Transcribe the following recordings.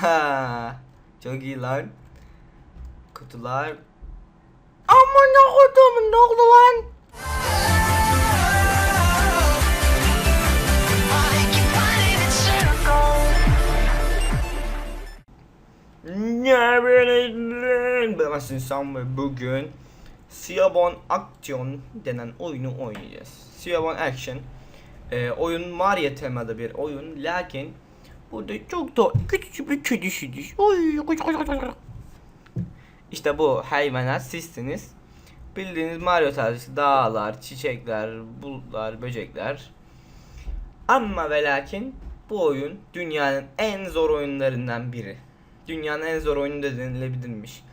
Ha, çok iyi lan. Kutular. Aman ne kutum ne oldu lan? Ne bileyim. Ben Sam ve bugün Siyabon Action denen oyunu oynayacağız. Siyabon Action e, oyun Mario temalı bir oyun lakin burada çok da küçücük bir kedisiniz. Oy, kuş, kuş, kuş, kuş. İşte bu hayvanat sizsiniz. Bildiğiniz Mario tarzı dağlar, çiçekler, bulutlar, böcekler. Ama ve lakin bu oyun dünyanın en zor oyunlarından biri. Dünyanın en zor oyunu da denilebilirmiş.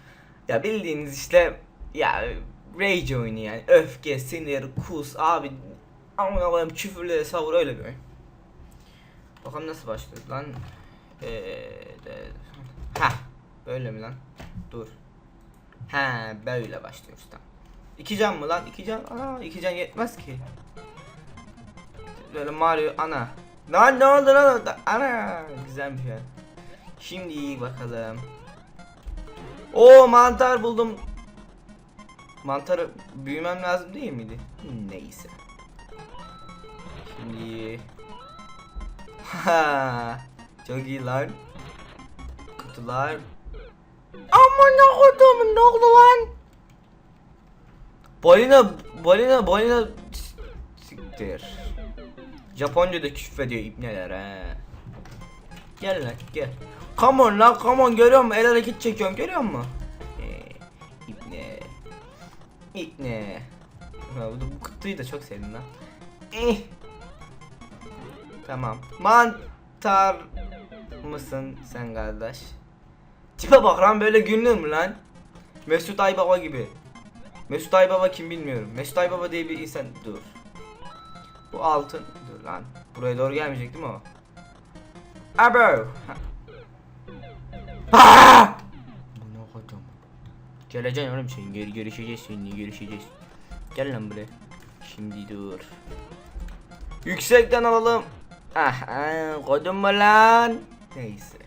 Ya bildiğiniz işte ya rage oyunu yani öfke, sinir, kus abi aman Allah'ım küfürle savur öyle bir oyun. Bakalım nasıl başlıyor lan. Ee, ha böyle mi lan? Dur. Ha böyle başlıyoruz tamam. İki can mı lan? İki can? Aa iki can yetmez ki. Böyle Mario ana. Lan ne oldu lan orada? Ana güzelmiş ya. Şimdi iyi bakalım. O mantar buldum. Mantarı büyümem lazım değil miydi? Neyse. Şimdi çok iyi lan. Kutular. Aman ne oldu ne oldu lan? Balina, balina, balina siktir. Japonca da küfrediyor ipneler ha. Gel lan gel. Come on lan come on görüyor musun? El hareket çekiyorum görüyor musun? Ee, ipne. İpne. Ha, bu, bu kutuyu da çok sevdim lan. Eh. Tamam. Mantar mısın sen kardeş? Tipe bak lan böyle gülünür mü lan? Mesut Aybaba gibi. Mesut Aybaba kim bilmiyorum. Mesut Aybaba diye bir insan dur. Bu altın dur lan. Buraya doğru gelmeyecek değil mi o? Abo. Ah! Ne kadar? Geleceksin oğlum sen geri görüşeceğiz seninle görüşeceğiz. Gel lan buraya. Şimdi dur. Yüksekten alalım. Ah, ah kodum mu lan? Neyse.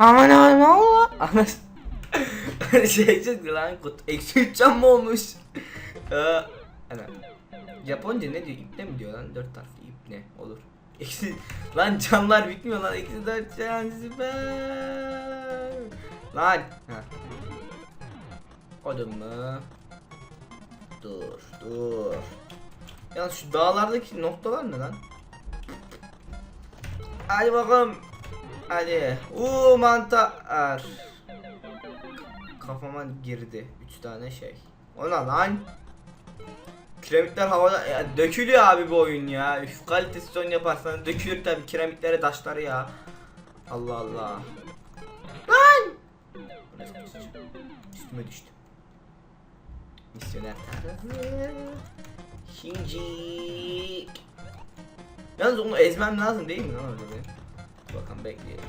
Aman aman ne oldu? Ana şey çıktı lan kut. Eksi üç can mı olmuş? Ee, ana. Japonca ne diyor? İpne mi diyor lan? Dört harfli ipne olur. Eksi lan canlar bitmiyor lan. Eksi dört can süper. Lan. Ha. Kodum mu? Dur dur. Ya şu dağlardaki noktalar ne lan? Hadi bakalım. Hadi. Uuu mantar. Kafama girdi. Üç tane şey. O ne lan? Kiremitler havada ya dökülüyor abi bu oyun ya. Üf kalitesi son yaparsan dökülür tabi kiremitlere taşları ya. Allah Allah. Lan! Üstüme düştü. Misyoner tarzı. Şincik. Yalnız onu ezmem lazım değil mi lan benim? Dur Bakalım bekleyelim.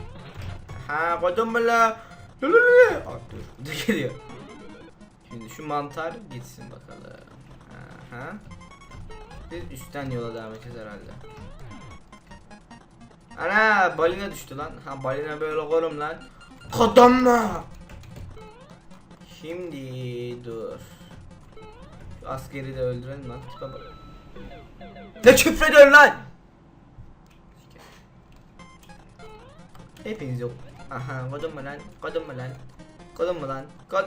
Ha koydum mu la? Aa, dur. Geliyor. Şimdi şu mantar gitsin bakalım. Aha. Biz üstten yola devam edeceğiz herhalde. Ana balina düştü lan. Ha balina böyle korum lan. Kodum mu? Şimdi dur. Şu askeri de öldürelim lan. Ne küfrediyorsun lan? Hepiniz yok. Aha kodun mu lan? Kodun mu lan? Kodun mu lan? Kod...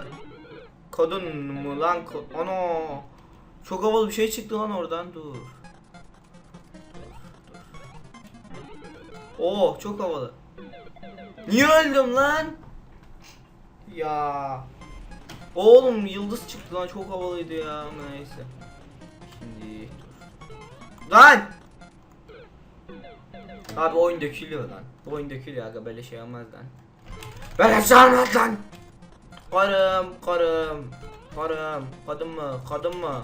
Kodun mu lan? Kod... Ano. Çok havalı bir şey çıktı lan oradan. Dur. Oo çok havalı. Niye öldüm lan? Ya. Oğlum yıldız çıktı lan çok havalıydı ya neyse. Şimdi dur. Lan! Abi oyun dökülüyor lan. Oyun dökülüyor aga böyle şey olmaz lan. Böyle şey lan. Karım, karım, karım, kadın mı, kadın mı?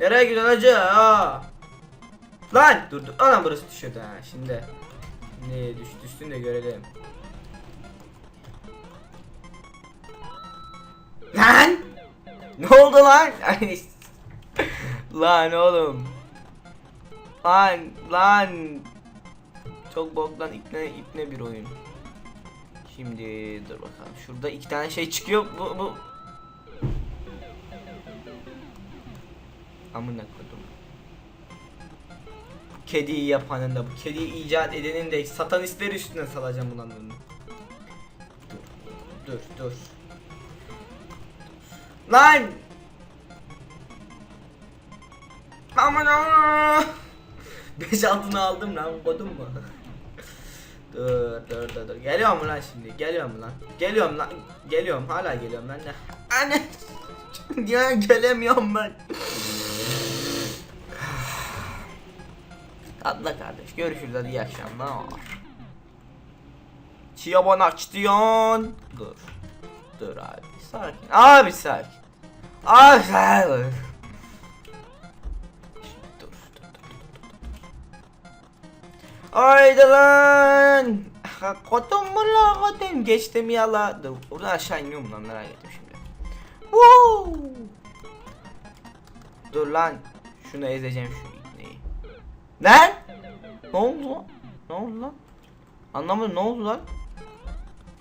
Nereye gidiyorsun hacı? Lan dur dur. Anam burası düşüyordu ha şimdi. Ne düş düştün de görelim. Lan! Ne oldu lan? Lan oğlum. Lan lan. Çok boktan ipne ipne bir oyun. Şimdi dur bakalım. Şurada iki tane şey çıkıyor. Bu bu. Amına koydum. Kediyi yapanın da bu kediyi icat edenin de satanistler üstüne salacağım ulan bunu. Dur dur dur. Lan! Aman aman! Beş altını aldım lan kodum mu? Dur dur dur dur. Geliyor mu lan şimdi? Geliyor mu lan? Geliyorum lan. Geliyorum hala geliyorum ben de. Anne! ya gelemiyorum ben. Atla kardeş. Görüşürüz hadi iyi akşamlar. Çiyaban aç diyorsun. Dur. Dur abi. Sakin. Abi sakin. Abi sakin. Haydi lan. Ha, Kotum mu la kotum geçtim ya la. Dur aşağı iniyorum lan merak ettim şimdi. Woo! Dur lan. Şunu ezeceğim şu ipneyi. Lan? Ne oldu lan? Ne oldu lan? Anlamadım ne oldu lan?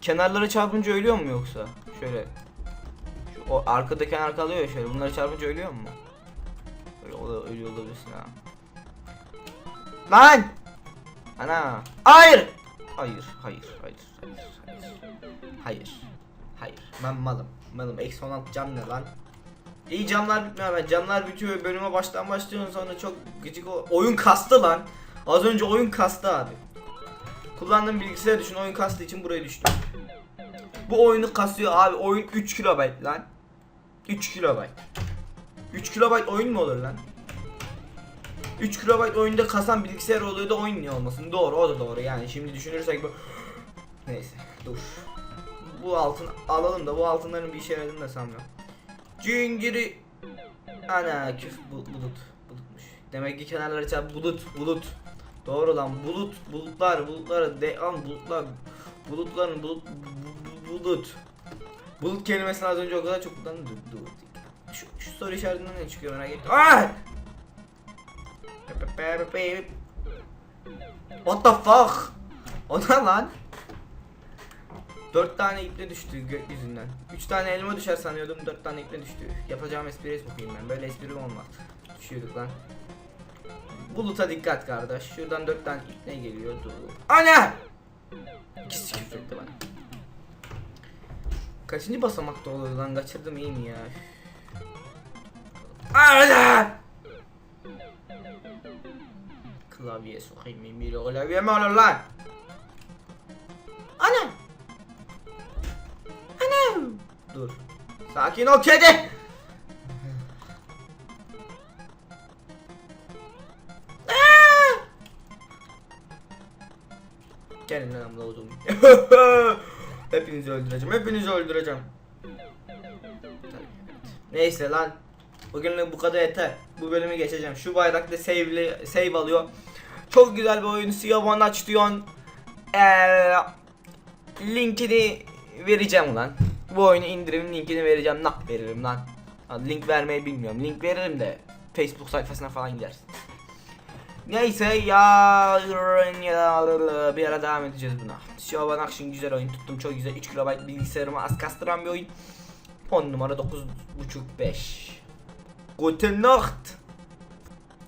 Kenarlara çarpınca ölüyor mu yoksa? Şöyle. Şu, o arkada kenar kalıyor şöyle. Bunları çarpınca ölüyor mu? Böyle o da ölüyor olabilirsin ha. Lan! Ana! Hayır! Hayır, hayır, hayır, hayır, hayır. Hayır. Hayır. Ben malım. Malım. Eksi 16 cam ne lan? İyi camlar bitmiyor ben. Camlar bitiyor. Bölüme baştan başlıyorsun sonra çok gıcık ol. Oyun kastı lan. Az önce oyun kastı abi. Kullandığım bilgisayar düşün oyun kastığı için buraya düştüm. Bu oyunu kasıyor abi. Oyun 3 kilobayt lan. 3 kilobayt. 3 kilobayt oyun mu olur lan? 3 kilobayt oyunda kasan bilgisayar oluyor da oyun niye olmasın? Doğru o da doğru yani şimdi düşünürsek bu... Neyse dur. Bu altın alalım da bu altınların bir işe yaradığını da sanmıyorum. Cingiri Ana küf bu, bulut bulutmuş. Demek ki kenarları çarp bulut bulut. Doğru lan bulut bulutlar bulutlar de an bulutlar bulutların bulut bu- bu- bulut. Bulut kelimesini az önce o kadar çok kullandım. Şu, şu soru işaretinden ne çıkıyor merak ettim. Ah! What the fuck? O ne lan? Dört tane iple düştü gökyüzünden. Üç tane elma düşer sanıyordum. Dört tane iple düştü. Yapacağım espriye sokayım ben. Böyle espri olmaz. Düşüyorduk lan. Buluta dikkat kardeş. Şuradan dört tane iple geliyordu. Ana! İkisi küfretti bana. Kaçıncı basamakta oluyor lan? Kaçırdım iyi mi ya? Ana! Klavye sokayım? Bir klavye mi olur lan? Ana! Ana! Dur. Sakin ol kedi! Gelin lan doğdum. hepinizi öldüreceğim. Hepinizi öldüreceğim. Neyse lan. Bugünlük bu kadar yeter. Bu bölümü geçeceğim. Şu bayrakta save'li save alıyor. Çok güzel bir oyun. Siyah aç diyorsun. Eee linkini vereceğim lan. Bu oyunu indirim linkini vereceğim. Nak veririm lan. Link vermeyi bilmiyorum. Link veririm de Facebook sayfasına falan gidersin. Neyse ya bir ara devam edeceğiz buna. Xiaomi Action güzel oyun tuttum çok güzel 3 GB bilgisayarımı az kastıran bir oyun. Fon numara 9.5 5. Gute Nacht.